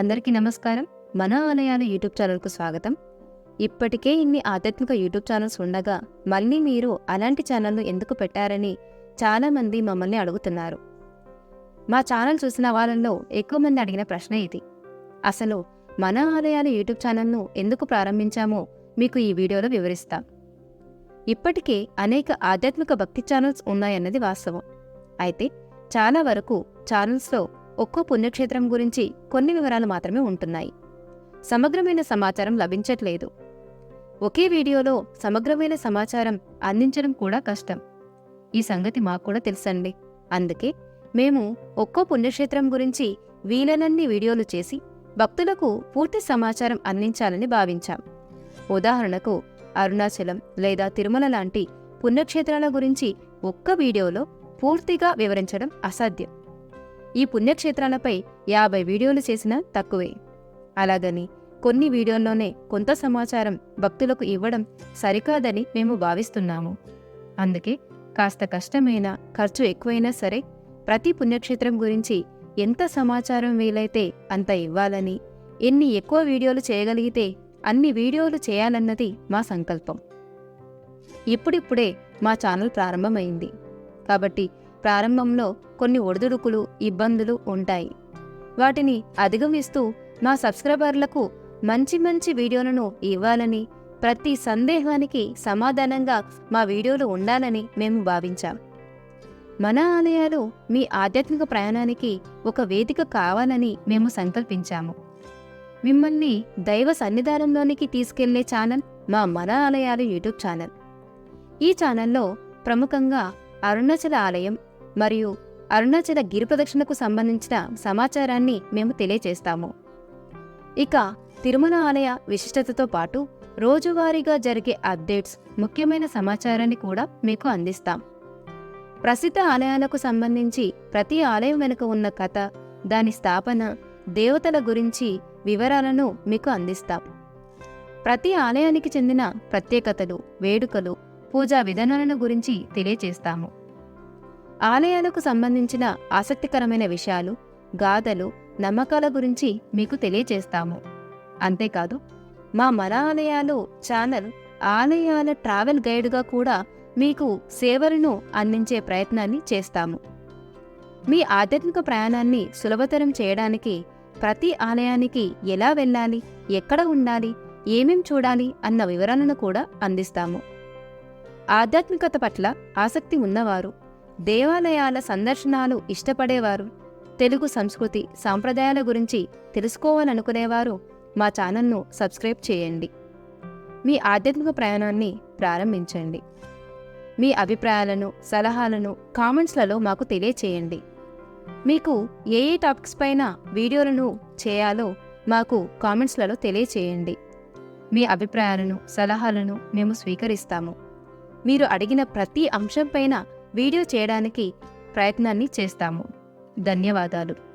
అందరికీ నమస్కారం. మన ఆలయాలు యూట్యూబ్ ఛానల్కు స్వాగతం. ఇప్పటికే ఇన్ని ఆధ్యాత్మిక యూట్యూబ్ ఛానల్స్ ఉండగా మళ్ళీ మీరు అలాంటి ఛానల్ను ఎందుకు పెట్టారని చాలామంది మమ్మల్ని అడుగుతున్నారు. మా ఛానల్ చూసిన వాళ్ళలో ఎక్కువ మంది అడిగిన ప్రశ్న ఇది. అసలు మన ఆలయాలు యూట్యూబ్ ఛానల్ను ఎందుకు ప్రారంభించామో మీకు ఈ వీడియోలో వివరిస్తాం. ఇప్పటికే అనేక ఆధ్యాత్మిక భక్తి ఛానల్స్ ఉన్నాయన్నది వాస్తవం. అయితే చాలా వరకు ఛానల్స్లో ఒక్కో పుణ్యక్షేత్రం గురించి కొన్ని వివరాలు మాత్రమే ఉంటున్నాయి. సమగ్రమైన సమాచారం లభించట్లేదు. ఒకే వీడియోలో సమగ్రమైన సమాచారం అందించడం కూడా కష్టం. ఈ సంగతి మాకు కూడా తెలుసండి. అందుకే మేము ఒక్కో పుణ్యక్షేత్రం గురించి వీలనన్ని వీడియోలు చేసి భక్తులకు పూర్తి సమాచారం అందించాలని భావించాం. ఉదాహరణకు అరుణాచలం లేదా తిరుమల లాంటి పుణ్యక్షేత్రాల గురించి ఒక్క వీడియోలో పూర్తిగా వివరించడం అసాధ్యం. ఈ పుణ్యక్షేత్రాలపై యాభై వీడియోలు చేసినా తక్కువే. అలాగని కొన్ని వీడియోల్లోనే కొంత సమాచారం భక్తులకు ఇవ్వడం సరికాదని మేము భావిస్తున్నాము. అందుకే కాస్త కష్టమైన ఖర్చు ఎక్కువైనా సరే ప్రతి పుణ్యక్షేత్రం గురించి ఎంత సమాచారం వీలైతే అంత ఇవ్వాలని ఎన్ని ఎక్కువ వీడియోలు చేయగలిగితే అన్ని వీడియోలు చేయాలన్నది మా సంకల్పం. ఇప్పుడిప్పుడే మా ఛానల్ ప్రారంభమైంది. కాబట్టి ప్రారంభంలో కొన్ని ఒడిదుడుకులు ఇబ్బందులు ఉంటాయి. వాటిని అధిగమిస్తూ మా సబ్స్క్రైబర్లకు మంచి మంచి వీడియోలను ఇవ్వాలని ప్రతి సందేహానికి సమాధానంగా మా వీడియోలు ఉండాలని మేము భావించాం. మన ఆలయాలు మీ ఆధ్యాత్మిక ప్రయాణానికి ఒక వేదిక కావాలని మేము సంకల్పించాము. మిమ్మల్ని దైవ సన్నిధానంలోనికి తీసుకెళ్ళే ఛానల్ మా మన ఆలయాలు యూట్యూబ్ ఛానల్. ఈ ఛానల్లో ప్రముఖంగా అరుణాచల ఆలయం మరియు అరుణాచల గిరి ప్రదక్షిణకు సంబంధించిన సమాచారాన్ని మేము తెలియజేస్తాము ఇక తిరుమల ఆలయ విశిష్టతతో పాటు రోజువారీగా జరిగే అప్డేట్స్ ముఖ్యమైన సమాచారాన్ని కూడా మీకు అందిస్తాం. ప్రసిద్ధ ఆలయాలకు సంబంధించి ప్రతి ఆలయం వెనుక ఉన్న కథ దాని స్థాపన దేవతల గురించి వివరాలను మీకు అందిస్తాం. ప్రతి ఆలయానికి చెందిన ప్రత్యేకతలు వేడుకలు పూజా విధానాలను గురించి తెలియజేస్తాము ఆలయాలకు సంబంధించిన ఆసక్తికరమైన విషయాలు గాథలు నమ్మకాల గురించి మీకు తెలియజేస్తాము. అంతేకాదు మా మన ఆలయాలు ఛానల్ ఆలయాల ట్రావెల్ గైడ్గా కూడా మీకు సేవలను అందించే ప్రయత్నాన్ని చేస్తాము. మీ ఆధ్యాత్మిక ప్రయాణాన్ని సులభతరం చేయడానికి ప్రతి ఆలయానికి ఎలా వెళ్ళాలి ఎక్కడ ఉండాలి ఏమేం చూడాలి అన్న వివరాలను కూడా అందిస్తాము. ఆధ్యాత్మికత పట్ల ఆసక్తి ఉన్నవారు దేవాలయాల సందర్శనాలు ఇష్టపడేవారు. తెలుగు సంస్కృతి సాంప్రదాయాల గురించి తెలుసుకోవాలనుకునేవారు. మా ఛానల్ను సబ్స్క్రైబ్ చేయండి. మీ ఆధ్యాత్మిక ప్రయాణాన్ని ప్రారంభించండి. మీ అభిప్రాయాలను సలహాలను కామెంట్స్లలో మాకు తెలియచేయండి. మీకు ఏ ఏ టాపిక్స్ పైన వీడియోలను చేయాలో మాకు కామెంట్స్లలో తెలియచేయండి. మీ అభిప్రాయాలను సలహాలను మేము స్వీకరిస్తాము. మీరు అడిగిన ప్రతి అంశంపైన వీడియో చేయడానికి ప్రయత్నాన్ని చేస్తాము. ధన్యవాదాలు.